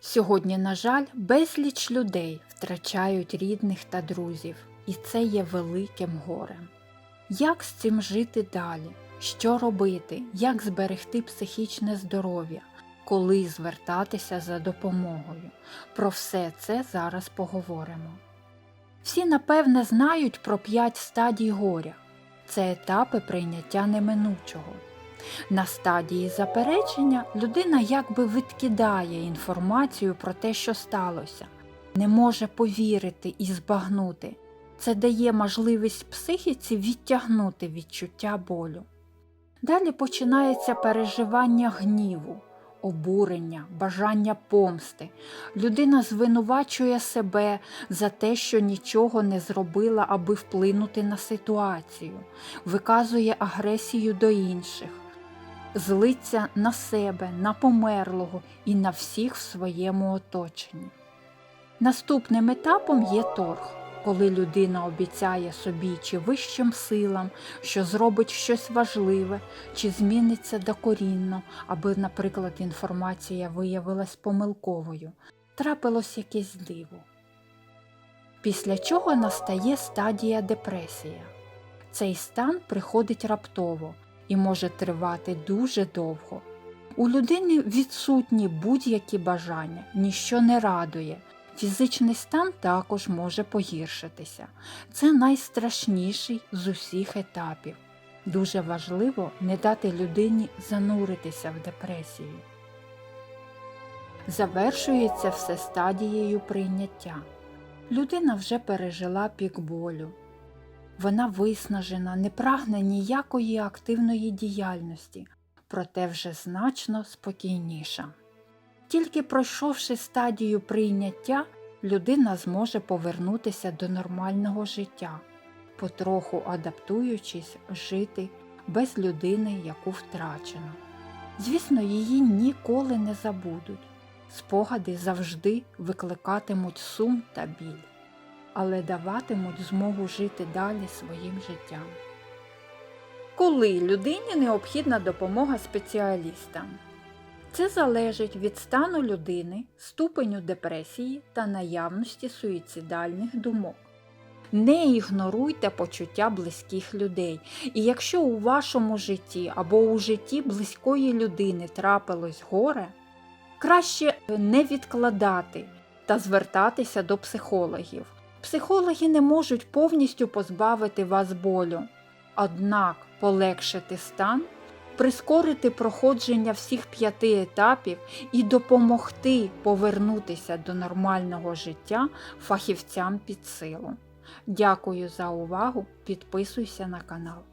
Сьогодні, на жаль, безліч людей втрачають рідних та друзів, і це є великим горем. Як з цим жити далі? Що робити? Як зберегти психічне здоров'я? Коли звертатися за допомогою? Про все це зараз поговоримо. Всі, напевне, знають про п'ять стадій горя. Це етапи прийняття неминучого. На стадії заперечення людина якби відкидає інформацію про те, що сталося, не може повірити і збагнути. Це дає можливість психіці відтягнути відчуття болю. Далі починається переживання гніву, обурення, бажання помсти. Людина звинувачує себе за те, що нічого не зробила, аби вплинути на ситуацію, виказує агресію до інших злиться на себе, на померлого і на всіх в своєму оточенні. Наступним етапом є торг, коли людина обіцяє собі чи вищим силам, що зробить щось важливе, чи зміниться докорінно, аби, наприклад, інформація виявилась помилковою, трапилось якесь диво. Після чого настає стадія депресія. Цей стан приходить раптово і може тривати дуже довго. У людини відсутні будь-які бажання, ніщо не радує. Фізичний стан також може погіршитися. Це найстрашніший з усіх етапів. Дуже важливо не дати людині зануритися в депресію. Завершується все стадією прийняття. Людина вже пережила пік болю, вона виснажена, не прагне ніякої активної діяльності, проте вже значно спокійніша. Тільки пройшовши стадію прийняття, людина зможе повернутися до нормального життя, потроху адаптуючись жити без людини, яку втрачено. Звісно, її ніколи не забудуть. Спогади завжди викликатимуть сум та біль але даватимуть змогу жити далі своїм життям. Коли людині необхідна допомога спеціалістам? Це залежить від стану людини, ступеню депресії та наявності суїцидальних думок. Не ігноруйте почуття близьких людей, і якщо у вашому житті або у житті близької людини трапилось горе, краще не відкладати та звертатися до психологів. Психологи не можуть повністю позбавити вас болю, однак полегшити стан, прискорити проходження всіх п'яти етапів і допомогти повернутися до нормального життя фахівцям під силу. Дякую за увагу! Підписуйся на канал.